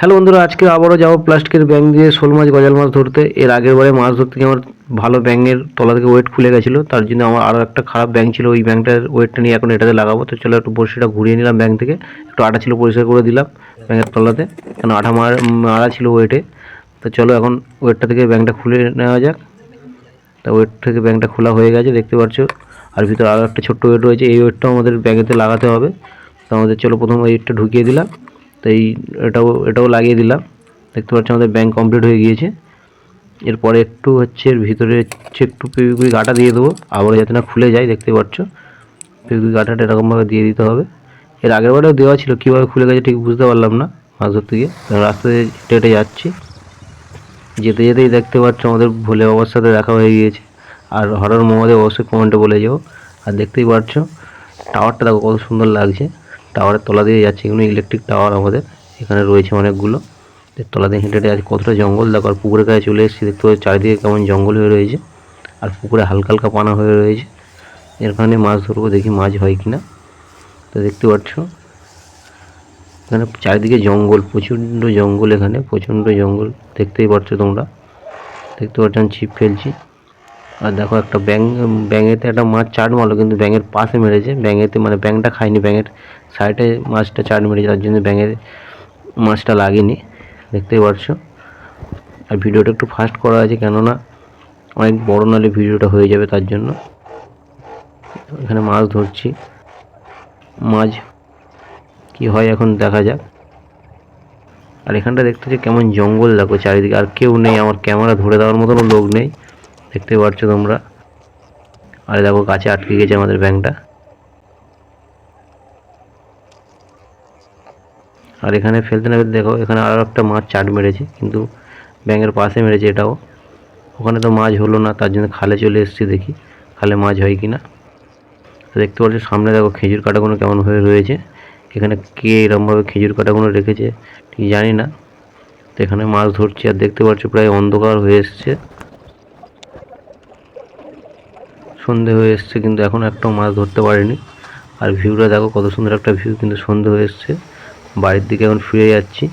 Hello বন্ধুরা, আজকে আবারও যাব প্লাস্টিকের ব্যাং দিয়ে শোল মাছ, গজাল মাছ ধরতে। এর আগের বারে মাছ ধরতে গিয়ে আমার ভালো ব্যাঙের তলা থেকে ওয়েট খুলে গেছিল, তার জন্য আমার আরও একটা খারাপ ব্যাং ছিল, ওই ব্যাংটার ওয়েটটা নিয়ে এখন এটাতে লাগাবো। তো চলো একটু বড়শিটা ঘুরিয়ে নিলাম ব্যাং থেকে, একটু আটা ছিল পরিষ্কার করে দিলাম ব্যাঙের তলাতে, কেন আঠা মার, মারা ছিল ওয়েটে তো চলো এখন ওয়েটটা থেকে ব্যাংটা খুলে নেওয়া যাক। তা ওয়েট থেকে ব্যাংকটা খোলা হয়ে গেছে, দেখতে পাচ্ছ। আর ভিতরে আরও একটা ছোট্ট ওয়েট রয়েছে, এই ওয়েটটাও আমাদের ব্যাগেতে লাগাতে হবে। তো আমাদের চলো প্রথম ওয়েটটা ঢুকিয়ে দিলাম। তো এই এটাও এটাও লাগিয়ে দিলাম। দেখতে পাচ্ছ আমাদের ব্যাংক কমপ্লিট হয়ে গিয়েছে। এরপরে একটু হচ্ছে এর ভিতরে হচ্ছে একটু পিউকুই গাটা দিয়ে দেবো। আবার যাতে না খুলে যায়, দেখতে পাচ্ছ। পিউকুই গাটাটা এরকমভাবে দিয়ে দিতে হবে। এর আগের বারেও দেওয়া ছিল, কীভাবে খুলে গেছে ঠিক বুঝতে পারলাম না। মাছ ধরতে গিয়ে রাস্তায় হেঁটে যাচ্ছি। যেতে যেতেই দেখতে পাচ্ছ আমাদের ভোলে বাবার সাথে দেখা হয়ে গিয়েছে। আর হরর মোহাম্মদে অবশ্যই কমেন্টে বলে যাও। আর দেখতেই পাচ্ছ টাওয়ারটা দেখো কত সুন্দর লাগছে। টাওয়ারের তলা দিয়ে যাচ্ছে এগুলো ইলেকট্রিক টাওয়ার আমাদের। এখানে রয়েছে অনেকগুলো। তলা দিয়ে হেঁটে হেঁটে আছে কতটা জঙ্গল, দেখো, আর পুকুরের কাছে চলে এসেছি, দেখতে পাচ্ছি, চারিদিকে কেমন জঙ্গল হয়ে রয়েছে। আর পুকুরে হালকা হালকা পানা হয়ে রয়েছে। এর কারণে মাছ ধরবো, দেখি মাছ হয় কিনা। তো দেখতে পাচ্ছ, এখানে চারিদিকে জঙ্গল, প্রচণ্ড জঙ্গল এখানে, প্রচণ্ড জঙ্গল। দেখতেই পাচ্ছ তোমরা। দেখতে পাচ্ছ, আমি ছিপ ফেলছি। আর দেখো, একটা ব্যাং ব্যাঙেতে একটা মাছ চাট মারলো কিন্তু ব্যাঙের পাশে মেরেছে। ব্যাঙেতে মানে ব্যাঙটা খায়নি ব্যাঙের সাইডে মাছটা চাট মেরেছে তার জন্য ব্যাঙের মাছটা লাগেনি, দেখতেই পারছ আর ভিডিওটা একটু ফাস্ট করা আছে, কেননা অনেক বড় নালে ভিডিওটা হয়ে যাবে তার জন্য। এখানে মাছ ধরছি। মাছ কি হয় এখন দেখা যাক। আর এখানটা দেখতে যে কেমন জঙ্গল দেখো চারিদিকে, আর কেউ নেই, আমার ক্যামেরা ধরে দেওয়ার মতনও লোক নেই। দেখতে পাচ্ছ তোমরা। আর দেখো গাছে আটকে গেছে আমাদের ব্যাংকটা আর এখানে ফেলতে না দেখো, এখানে আরও একটা মাছ চাট মেরেছে, কিন্তু ব্যাঙের পাশে মেরেছে এটাও। ওখানে তো মাছ হলো না, তার জন্য খালে চলে এসেছি দেখি, খালে মাছ হয় কি না দেখতে পাচ্ছ সামনে দেখো খেজুর কাটাগুলো কেমন হয়ে রয়েছে, এখানে কে এরমভাবে খেজুর কাটাগুলো রেখেছে ঠিক জানি না। তো এখানে মাছ ধরছি আর দেখতে পাচ্ছ প্রায় অন্ধকার হয়ে এসছে। সন্ধে হয়ে এসছে, কিন্তু এখন একটাও মাছ ধরতে পারিনি। আর ভিউটা দেখো কত সুন্দর একটা ভিউ, কিন্তু সন্ধে হয়ে এসছে। বাড়ির দিকে এখন ফিরে যাচ্ছি।